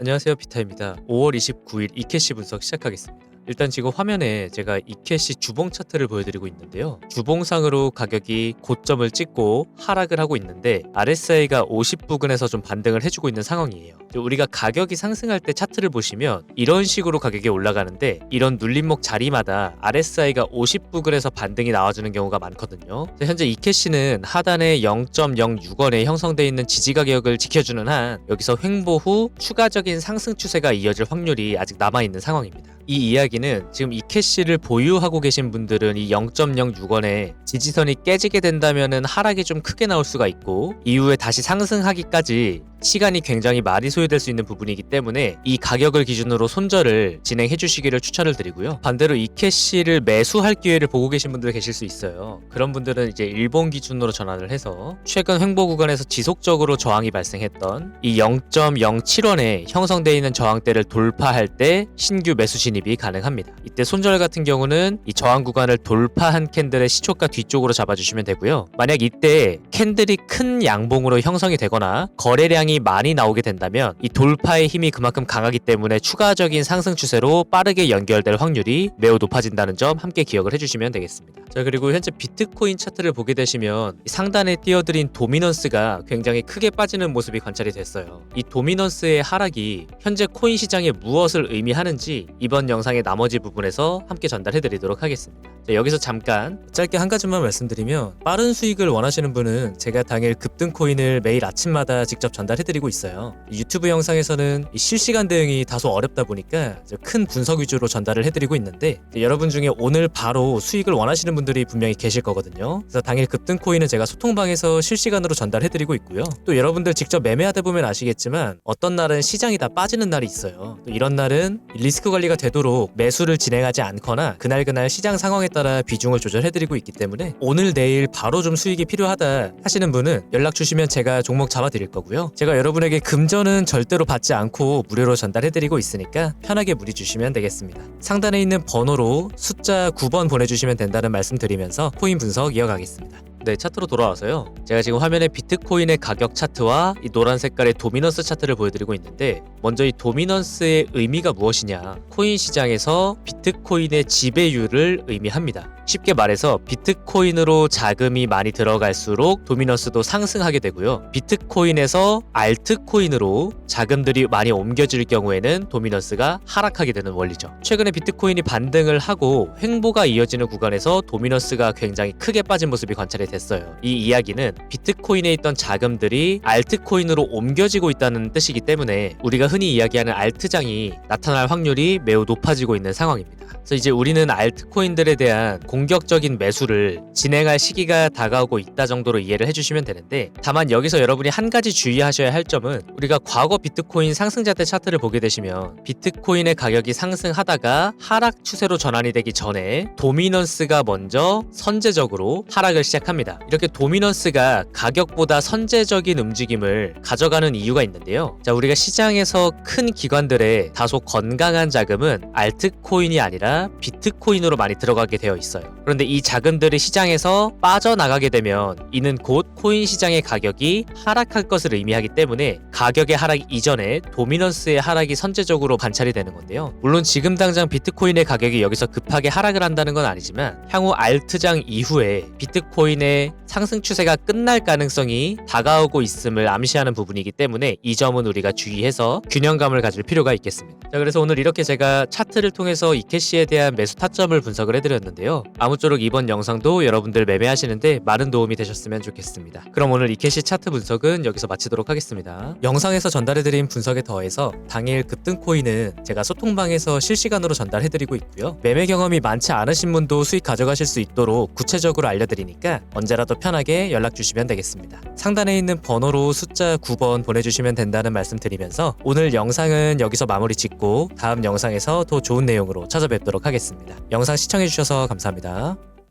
안녕하세요 비타입니다. 5월 29일 이캐시 분석 시작하겠습니다. 일단 지금 화면에 제가 이캐시 주봉 차트를 보여드리고 있는데요. 주봉상으로 가격이 고점을 찍고 하락을 하고 있는데 RSI가 50 부근에서 좀 반등을 해주고 있는 상황이에요. 우리가 가격이 상승할 때 차트를 보시면 이런 식으로 가격이 올라가는데 이런 눌림목 자리마다 RSI가 50 부근에서 반등이 나와주는 경우가 많거든요. 현재 이캐시는 하단에 0.06원에 형성되어 있는 지지 가격을 지켜주는 한 여기서 횡보 후 추가적인 상승 추세가 이어질 확률이 아직 남아 있는 상황입니다. 이 이야기는 지금 이 캐시를 보유하고 계신 분들은 이 0.06원에 지지선이 깨지게 된다면은 하락이 좀 크게 나올 수가 있고 이후에 다시 상승하기까지 시간이 굉장히 많이 소요될 수 있는 부분이기 때문에 이 가격을 기준으로 손절을 진행해 주시기를 추천을 드리고요. 반대로 이 캐시를 매수할 기회를 보고 계신 분들 계실 수 있어요. 그런 분들은 이제 일본 기준으로 전환을 해서 최근 횡보 구간에서 지속적으로 저항이 발생했던 이 0.07원에 형성되어 있는 저항대를 돌파할 때 신규 매수 진입이 가능합니다. 이때 손절 같은 경우는 이 저항 구간을 돌파한 캔들의 시초가 뒤쪽으로 잡아주시면 되고요. 만약 이때 캔들이 큰 양봉으로 형성이 되거나 거래량이 많이 나오게 된다면 이 돌파의 힘이 그만큼 강하기 때문에 추가적인 상승 추세로 빠르게 연결될 확률이 매우 높아진다는 점 함께 기억을 해주시면 되겠습니다. 자 그리고 현재 비트코인 차트를 보게 되시면 이 상단에 띄어드린 도미넌스가 굉장히 크게 빠지는 모습이 관찰이 됐어요. 이 도미넌스의 하락이 현재 코인 시장에 무엇을 의미하는지 이번 영상의 나머지 부분에서 함께 전달해드리도록 하겠습니다. 자, 여기서 잠깐 짧게 한 가지만 말씀드리면 빠른 수익을 원하시는 분은 제가 당일 급등 코인을 매일 아침마다 직접 전달해드리고 있어요. 이 유튜브 영상에서는 이 실시간 대응이 다소 어렵다 보니까 큰 분석 위주로 전달을 해드리고 있는데 여러분 중에 오늘 바로 수익을 원하시는 분들이 분명히 계실 거거든요. 그래서 당일 급등 코인은 제가 소통방에서 실시간으로 전달해드리고 있고요. 또 여러분들 직접 매매하다 보면 아시겠지만 어떤 날은 시장이 다 빠지는 날이 있어요. 또 이런 날은 리스크 관리가 되도록 매수를 진행하지 않거나 그날 그날 시장 상황에 따라 비중을 조절해드리고 있기 때문에 오늘 내일 바로 좀 수익이 필요하다 하시는 분은 연락 주시면 제가 종목 잡아드릴 거고요. 제가 여러분에게 금전은 절대로 받지 않고 무료로 전달해드리고 있으니까 편하게 문의 주시면 되겠습니다. 상단에 있는 번호로 숫자 9번 보내주시면 된다는 말씀 드리면서 코인 분석 이어가겠습니다. 네, 차트로 돌아와서요. 제가 지금 화면에 비트코인의 가격 차트와 이 노란 색깔의 도미넌스 차트를 보여드리고 있는데 먼저 이 도미넌스의 의미가 무엇이냐? 코인 시장에서 비트코인의 지배율을 의미합니다. 쉽게 말해서 비트코인으로 자금이 많이 들어갈수록 도미넌스도 상승하게 되고요. 비트코인에서 알트코인으로 자금들이 많이 옮겨질 경우에는 도미넌스가 하락하게 되는 원리죠. 최근에 비트코인이 반등을 하고 횡보가 이어지는 구간에서 도미넌스가 굉장히 크게 빠진 모습이 관찰이 됐 어요. 이 이야기는 비트코인에 있던 자금들이 알트코인으로 옮겨지고 있다는 뜻이기 때문에 우리가 흔히 이야기하는 알트장이 나타날 확률이 매우 높아지고 있는 상황입니다. 그래서 이제 우리는 알트코인들에 대한 공격적인 매수를 진행할 시기가 다가오고 있다 정도로 이해를 해주시면 되는데 다만 여기서 여러분이 한 가지 주의하셔야 할 점은 우리가 과거 비트코인 상승자대 차트를 보게 되시면 비트코인의 가격이 상승하다가 하락 추세로 전환이 되기 전에 도미넌스가 먼저 선제적으로 하락을 시작합니다. 이렇게 도미넌스가 가격보다 선제적인 움직임을 가져가는 이유가 있는데요. 자, 우리가 시장에서 큰 기관들의 다소 건강한 자금은 알트코인이 아니라 비트코인으로 많이 들어가게 되어 있어요. 그런데 이 자금들이 시장에서 빠져나가게 되면 이는 곧 코인 시장의 가격이 하락할 것을 의미하기 때문에 가격의 하락 이전에 도미넌스의 하락이 선제적으로 관찰이 되는 건데요. 물론 지금 당장 비트코인의 가격이 여기서 급하게 하락을 한다는 건 아니지만 향후 알트장 이후에 비트코인의 Cuídense. 상승 추세가 끝날 가능성이 다가오고 있음을 암시하는 부분이기 때문에 이 점은 우리가 주의해서 균형감을 가질 필요가 있겠습니다. 자, 그래서 오늘 이렇게 제가 차트를 통해서 이캐시에 대한 매수 타점을 분석을 해드렸는데요. 아무쪼록 이번 영상도 여러분들 매매하시는데 많은 도움이 되셨으면 좋겠습니다. 그럼 오늘 이캐시 차트 분석은 여기서 마치도록 하겠습니다. 영상에서 전달해드린 분석에 더해서 당일 급등 코인은 제가 소통방에서 실시간으로 전달해드리고 있고요. 매매 경험이 많지 않으신 분도 수익 가져가실 수 있도록 구체적으로 알려드리니까 언제라도 편하게 연락 주시면 되겠습니다. 상단에 있는 번호로 숫자 9번 보내주시면 된다는 말씀 드리면서 오늘 영상은 여기서 마무리 짓고 다음 영상에서 더 좋은 내용으로 찾아뵙도록 하겠습니다. 영상 시청해주셔서 감사합니다.